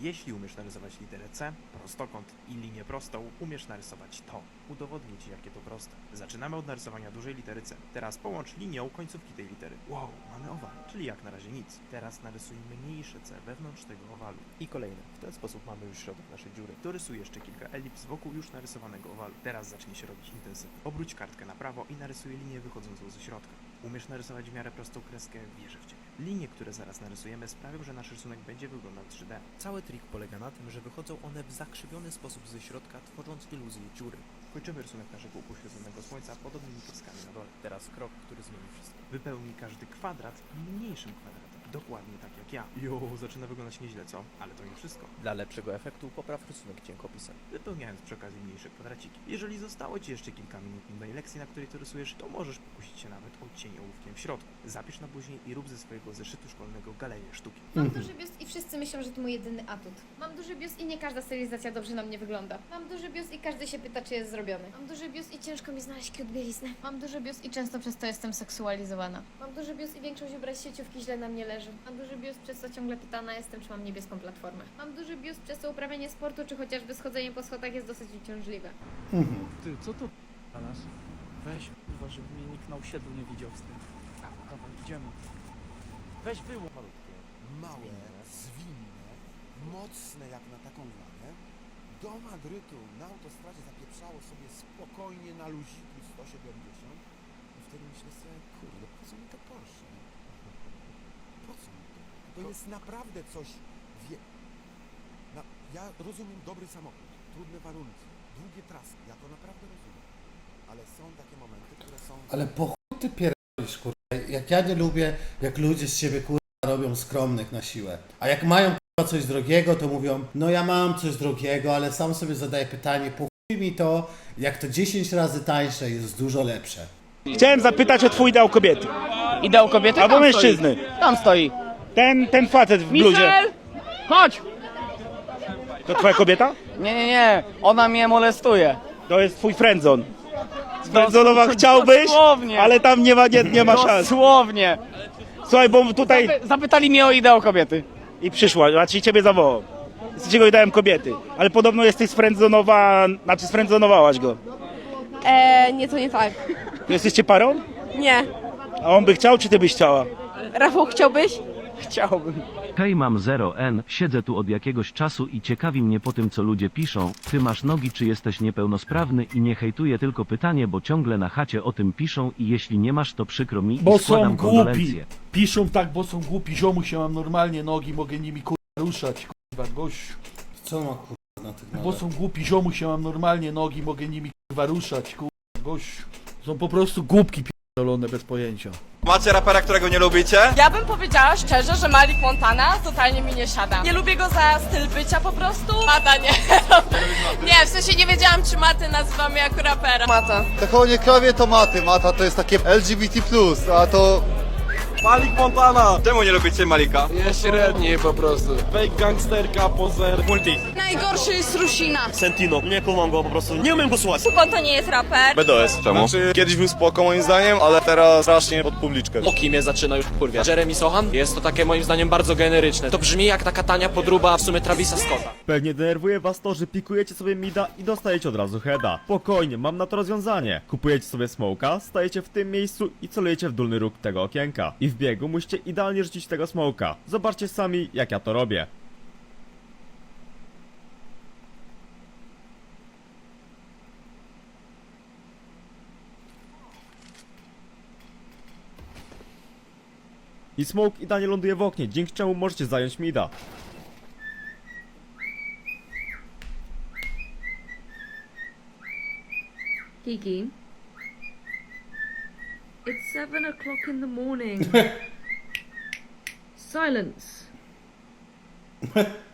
Jeśli umiesz narysować literę C, prostokąt i linię prostą, umiesz narysować to. Udowodnię Ci, jakie to proste. Zaczynamy od narysowania dużej litery C. Teraz połącz linią końcówki tej litery. Wow, mamy owal, czyli jak na razie nic. Teraz narysuj mniejsze C wewnątrz tego owalu. I kolejne. W ten sposób mamy już środek naszej dziury. Dorysuj jeszcze kilka elips wokół już narysowanego owalu. Teraz zacznie się robić intensywnie. Obróć kartkę na prawo i narysuj linię wychodzącą ze środka. Umiesz narysować w miarę prostą kreskę, wierzę w Ciebie. Linie, które zaraz narysujemy, sprawią, że nasz rysunek będzie wyglądał 3D. Cały trik polega na tym, że wychodzą one w zakrzywiony sposób ze środka, tworząc iluzję dziury. Kończymy rysunek naszego upośledzonego słońca podobnymi pieskami na dole. Teraz krok, który zmieni wszystko. Wypełnij każdy kwadrat mniejszym kwadratem. Dokładnie tak jak ja. Jo, zaczyna wyglądać nieźle, co? Ale to nie wszystko. Dla lepszego efektu popraw rysunek cienkopisem, wypełniając przy okazji mniejsze kwadraciki. Jeżeli zostało Ci jeszcze kilka minut nudnej lekcji, na której to rysujesz, to możesz pokusić się nawet o cień ołówkiem w środku. Zapisz na później i rób ze swojego zeszytu szkolnego galerię sztuki. Mam duży biust i wszyscy myślą, że to mój jedyny atut. Mam duży biust i nie każda stylizacja dobrze na mnie wygląda. Mam duży biust i każdy się pyta, czy jest zrobiony. Mam duży biust i ciężko mi znaleźć cute bieliznę. Mam duży biust i często przez to jestem seksualizowana. Mam duży biust i większość ubrań z sieciówki źle na mnie leży. Mam duży biust, przez co ciągle pytana jestem, czy mam niebieską platformę. Mam duży biust, przez co uprawianie sportu, czy chociażby schodzenie po schodach jest dosyć uciążliwe. Ty, co to na nas? Weź, kurwa, żeby mnie nikt na osiedlu nie widział z tym. A, dawaj, idziemy. Weź wyłom. malutkie, małe, zwinne, mocne jak na taką glanę, do Madrytu na autostradzie zapieprzało sobie spokojnie na luziku 170 i wtedy myślę sobie, kurde, po co mi to Porsche? To? To jest naprawdę coś, wie... Na, ja rozumiem dobry samochód, trudne warunki, długie trasy, ja to naprawdę rozumiem, ale są takie momenty, które są... Ale po chuj ty pierdolisz, kurwa. Jak ja nie lubię, jak ludzie z siebie, kurwa, robią skromnych na siłę. A jak mają, kurwa, coś drogiego, to mówią, no ja mam coś drogiego, ale sam sobie zadaję pytanie, po chuj mi to, jak to 10 razy tańsze jest dużo lepsze. Chciałem zapytać o twój ideał kobiety. Ideał kobiety? Albo Tam mężczyzny. Stoi. Tam stoi. Ten, ten facet w bluzie. Michel! Chodź! To twoja kobieta? Nie, nie, nie. Ona mnie molestuje. To jest twój friendzon. Friendzonowa chciałbyś, Dosłownie. ale tam nie ma, nie, nie ma szans. Dosłownie. Słuchaj, bo tutaj Zapy- Zapytali mnie o ideał kobiety. i przyszła, znaczy ciebie zawołał. Jesteś jego ideałem kobiety. Ale podobno jesteś sfriendzonowa, znaczy sfriendzonowałaś go. Eee, nie, to nie tak. Jesteście parą? Nie. A on by chciał, czy ty byś chciała? Rafał, chciałbyś? Chciałbym. Hej mam 0N, siedzę tu od jakiegoś czasu i ciekawi mnie po tym co ludzie piszą, ty masz nogi czy jesteś niepełnosprawny i nie hejtuję tylko pytanie bo ciągle na chacie o tym piszą i jeśli nie masz to przykro mi Bo i składam są głupi. kondolencje. Piszą tak, bo są głupi. Ziomu się mam normalnie nogi, mogę nimi kurwa ruszać, kurwa gościu. Co ma, kurwa, na tych Bo nogach? są głupi, ziomu się mam normalnie nogi, mogę nimi kurwa ruszać, kurwa gościu. Są po prostu głupki pierdolone bez pojęcia. Macie rapera, którego nie lubicie? Ja bym powiedziała szczerze, że Malik Montana totalnie mi nie siada. Nie lubię go za styl bycia po prostu. Mata nie. nie, w sensie nie wiedziałam, czy Maty nazywamy jako rapera. Mata. To nie krowie tomaty, Mata to jest takie LGBT+, a to... Malik Montana! Czemu nie lubicie Malika? Ja średni po prostu. Fake gangsterka, pozer, multi. Najgorszy jest Rusina. Sentino, nie kumam go po prostu, nie umiem go słuchać. Chyba to nie jest raper. BDS. Czemu? Znaczy, kiedyś był spoko moim zdaniem, ale teraz strasznie pod publiczkę. O kim mnie zaczyna już kurwia? Jeremy Sohan? Jest to takie moim zdaniem bardzo generyczne. To brzmi jak taka tania podróba w sumie Travisa Scotta. Pewnie denerwuje was to, że pikujecie sobie mida i dostajecie od razu heada. Spokojnie, mam na to rozwiązanie. Kupujecie sobie smoka, stajecie w tym miejscu i celujecie w dolny róg tego okienka. I w biegu musicie idealnie rzucić tego smoka. Zobaczcie sami, jak ja to robię. I smoke idealnie ląduje w oknie, dzięki czemu możecie zająć mida. Kiki. It's seven o'clock in the morning. Silence.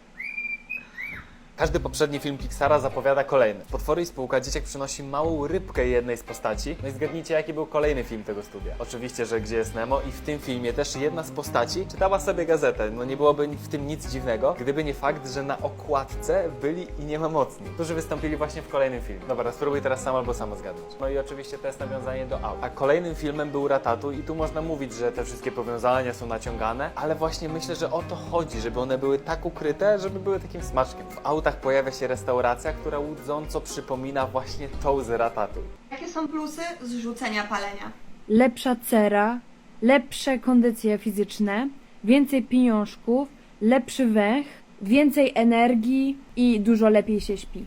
Każdy poprzedni film Pixara zapowiada kolejny. Potwory i spółka dzieciak przynosi małą rybkę jednej z postaci. No i zgadnijcie, jaki był kolejny film tego studia. Oczywiście, że Gdzie jest Nemo i w tym filmie też jedna z postaci czytała sobie gazetę. No nie byłoby w tym nic dziwnego, gdyby nie fakt, że na okładce byli i nie ma mocni, którzy wystąpili właśnie w kolejnym filmie. Dobra, spróbuj teraz sam albo samo zgadnąć. No i oczywiście to jest nawiązanie do aut. A kolejnym filmem był Ratatu i tu można mówić, że te wszystkie powiązania są naciągane, ale właśnie myślę, że o to chodzi, żeby one były tak ukryte, żeby były takim smaczkiem. W autach pojawia się restauracja, która łudząco przypomina właśnie tą z Ratatu. Jakie są plusy zrzucenia palenia? Lepsza cera, lepsze kondycje fizyczne, więcej pieniążków, lepszy węch, więcej energii i dużo lepiej się śpi.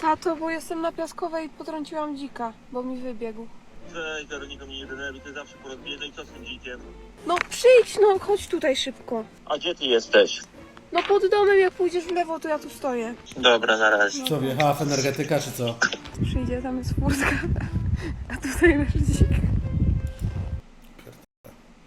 Tato, bo jestem na piaskowej i potrąciłam dzika, bo mi wybiegł. Cześć, Weroniko mnie nie denerwuj, ty zawsze porozbije, no i co z tym dzikiem? No przyjdź, no chodź tutaj szybko. A gdzie ty jesteś? No pod domem, jak pójdziesz w lewo, to ja tu stoję. Dobra, na razie. Co, wjechała w energetyka, czy co? Przyjdzie, tam jest furtka, a tutaj leży dzik.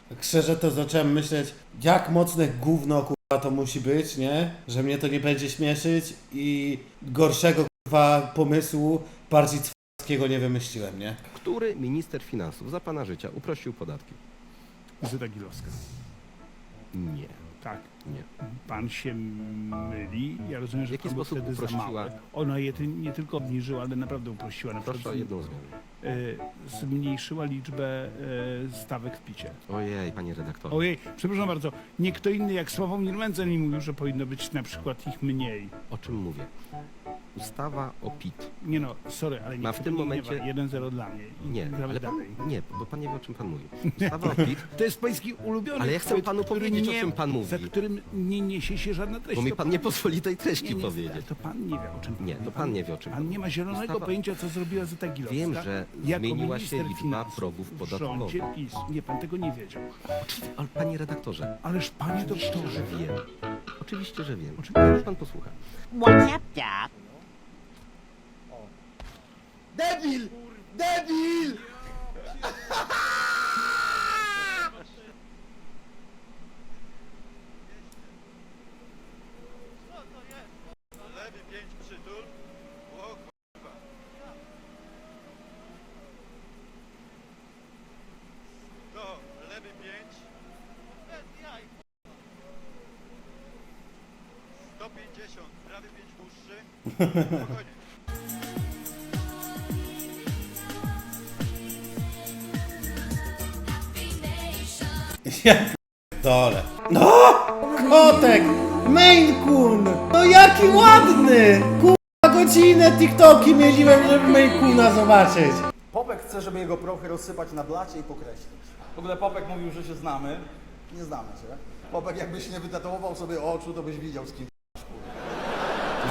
Tak szczerze to zacząłem myśleć, jak mocne gówno kurwa to musi być, nie? Że mnie to nie będzie śmieszyć i gorszego kurwa pomysłu bardziej cwarskiego nie wymyśliłem, nie? Który minister finansów za pana życia uprościł podatki? Zyta Gilowska. Nie. Tak. Nie. Pan się myli. Ja rozumiem, W że jaki pan był sposób wtedy za uprościła? Ona je ty- nie tylko obniżyła, ale naprawdę uprościła. Na Proszę o przykład jedną zmianę. e, zmniejszyła liczbę e, stawek w picie. Ojej, panie redaktorze. Ojej, przepraszam bardzo, nie kto inny jak Sławomir Mencen mi mówił, że powinno być na przykład ich mniej. O czym mówię? Ustawa o PIT. Nie no, sorry, ale nie Ma w tym momencie- 1-0 dla mnie. Nie, gramy ale pan, dalej. nie, bo pan nie wie o czym pan mówi. Ustawa o PIT, To jest pański ulubiony Ale ja chcę chwyt, panu który powiedzieć, o nie, czym pan mówi. Za którym nie niesie się żadna treść. bo mi To pan nie pozwoli tej treści nie, nie, powiedzieć. To pan nie wie o czym Nie, mówi. to pan nie wie o czym Pan nie ma zielonego Ustawa- pojęcia, co zrobiła Zyta Gilowska. Wiem, że jako zmieniła się minister liczba finansów progów w podatkowych. rządzie PiS. Nie, pan tego nie wiedział. Ale panie redaktorze, Ależ panie doktorze, że wiem. Oczywiście, że wiem. Oczywiście. Niech pan posłucha. Debil! Debil! Lewy pięć przytul. O kurwa. To, lewy pięć. Bez jaj. 150, prawy pięć dłuższy. Spokojnie. Ja dole. No! Kotek! Maine Coon! No jaki ładny! Kurwa godzinę TikToki mieliłem, żeby Maine Coona zobaczyć. Popek chce, żeby jego prochy rozsypać na blacie i pokreślić. W ogóle Popek mówił, że się znamy. Nie znamy się. Popek jakbyś nie wytatuował sobie oczu, to byś widział z kim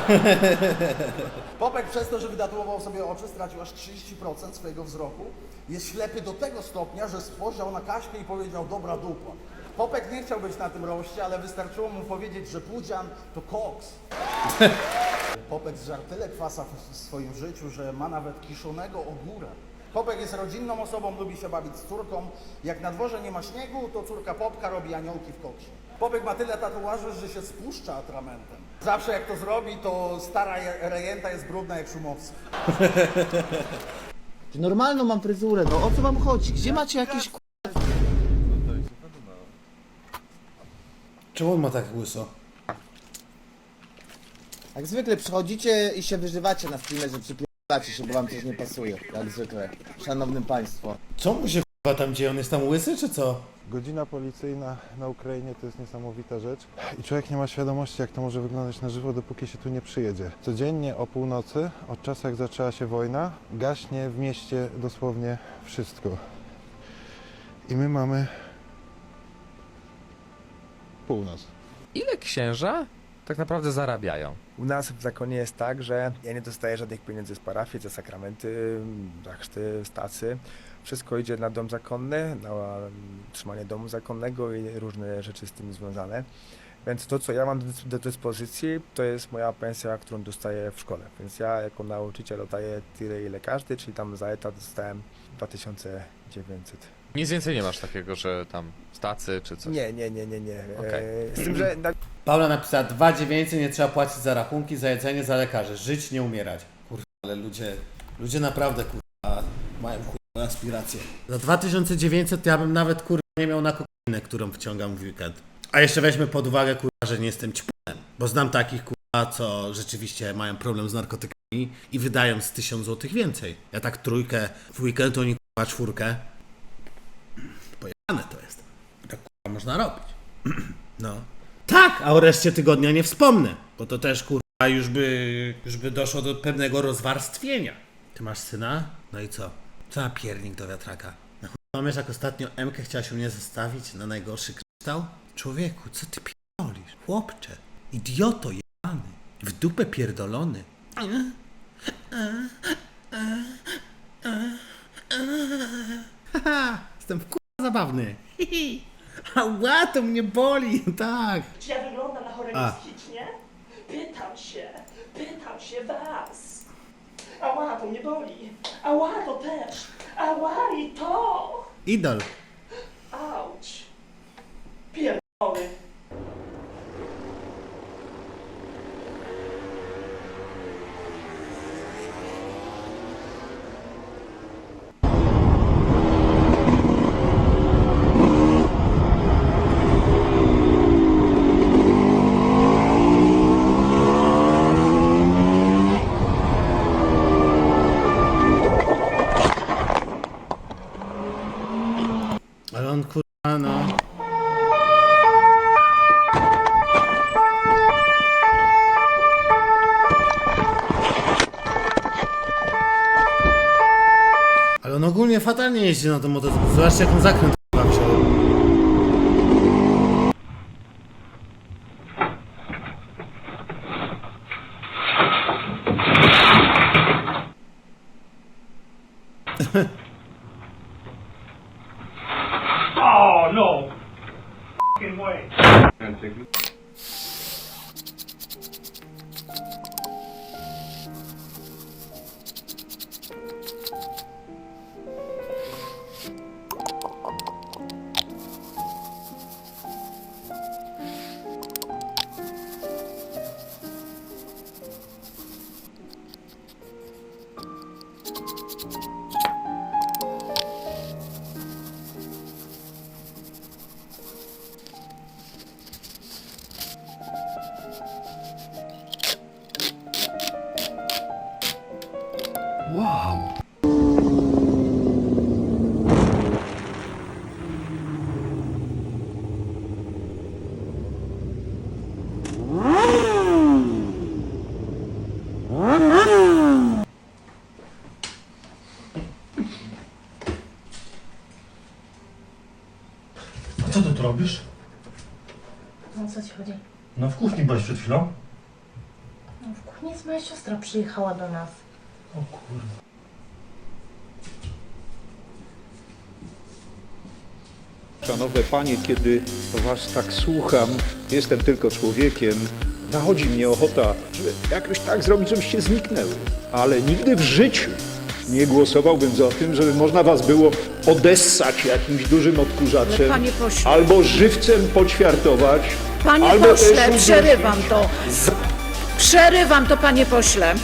Popek przez to, że wytatuował sobie oczy, stracił aż 30% swojego wzroku. Jest ślepy do tego stopnia, że spojrzał na Kaśkę i powiedział dobra dupa. Popek nie chciał być na tym roście, ale wystarczyło mu powiedzieć, że Pudzian to koks. Popek zżarł tyle kwasa w swoim życiu, że ma nawet kiszonego ogóra. Popek jest rodzinną osobą, lubi się bawić z córką. Jak na dworze nie ma śniegu, to córka Popka robi aniołki w koksie. Popek ma tyle tatuaży, że się spuszcza atramentem. Zawsze jak to zrobi, to stara je- rejenta jest brudna jak Szumowski. Normalną mam fryzurę, no o co wam chodzi? Gdzie macie jakieś ku... Czemu on ma tak łyso? Jak zwykle przychodzicie i się wyżywacie na streamie, że przypieracie się, bo wam coś nie pasuje. Jak zwykle. Szanownym państwo. Co mu się kurwa tam dzieje? On jest tam łysy, czy co? Godzina policyjna na Ukrainie to jest niesamowita rzecz i człowiek nie ma świadomości, jak to może wyglądać na żywo, dopóki się tu nie przyjedzie. Codziennie o północy, od czasu jak zaczęła się wojna, gaśnie w mieście dosłownie wszystko. I my mamy północ. Ile księża tak naprawdę zarabiają? U nas w zakonie jest tak, że ja nie dostaję żadnych pieniędzy z parafii, za sakramenty, za chrzty, stacy. Wszystko idzie na dom zakonny, na mm, trzymanie domu zakonnego i różne rzeczy z tym związane. Więc to, co ja mam do, dyspozycji, to jest moja pensja, którą dostaję w szkole. Więc ja jako nauczyciel dostaję tyle, ile każdy, czyli tam za etat dostałem 2900 Nic więcej nie masz takiego, że tam stacy czy coś? Nie, nie, nie, nie, nie. E, Z tym, że na Paula napisała 2900, nie trzeba płacić za rachunki, za jedzenie, za lekarzy. Żyć, nie umierać. Kurwa, ale ludzie, ludzie naprawdę kurwa mają kurwa aspiracje. Za 2900 to ja bym nawet kurwa nie miał na kokainę, którą wciągam w weekend. A jeszcze weźmy pod uwagę kurwa, że nie jestem ćpunem. Bo znam takich kurwa, co rzeczywiście mają problem z narkotykami i wydają z 1000 zł więcej. Ja tak trójkę w weekend, oni kurwa czwórkę. Pojebane to jest. Tak kurwa można robić. No. Tak, a o reszcie tygodnia nie wspomnę, bo to też kurwa już by, już by doszło do pewnego rozwarstwienia. Ty masz syna? No i co? Co na piernik do wiatraka? Na chuj Pamiętasz jak ostatnio Emkę chciałaś u mnie zostawić na najgorszy kryształ? Człowieku, co ty pierdolisz? Chłopcze, idioto jebany, w dupę pierdolony. Haha, jestem w kurwa zabawny. Ała, to mnie boli, tak. Czy ja wyglądam na chorego A. psychicznie? Pytam się, pytam się was. Ała, to mnie boli. Ała, to też. Ała i to. Idol. Auć. Pierdolony. Ale on kurwa, no. Ale on ogólnie fatalnie jeździ na tym motocyklu. Zobaczcie jak on zakręt co ty tu robisz? No co ci chodzi? No w kuchni byłeś przed chwilą. No w kuchni jest moja siostra, przyjechała do nas. O kurwa. Szanowne panie, kiedy was tak słucham, jestem tylko człowiekiem, nachodzi mnie ochota, żeby jakoś tak zrobić, żebyście zniknęły. Ale nigdy w życiu nie głosowałbym za tym, żeby można was było odessać jakimś dużym odkurzaczem, Panie pośle. albo żywcem poćwiartować, Panie albo pośle, też przerywam to. Przerywam to, panie pośle.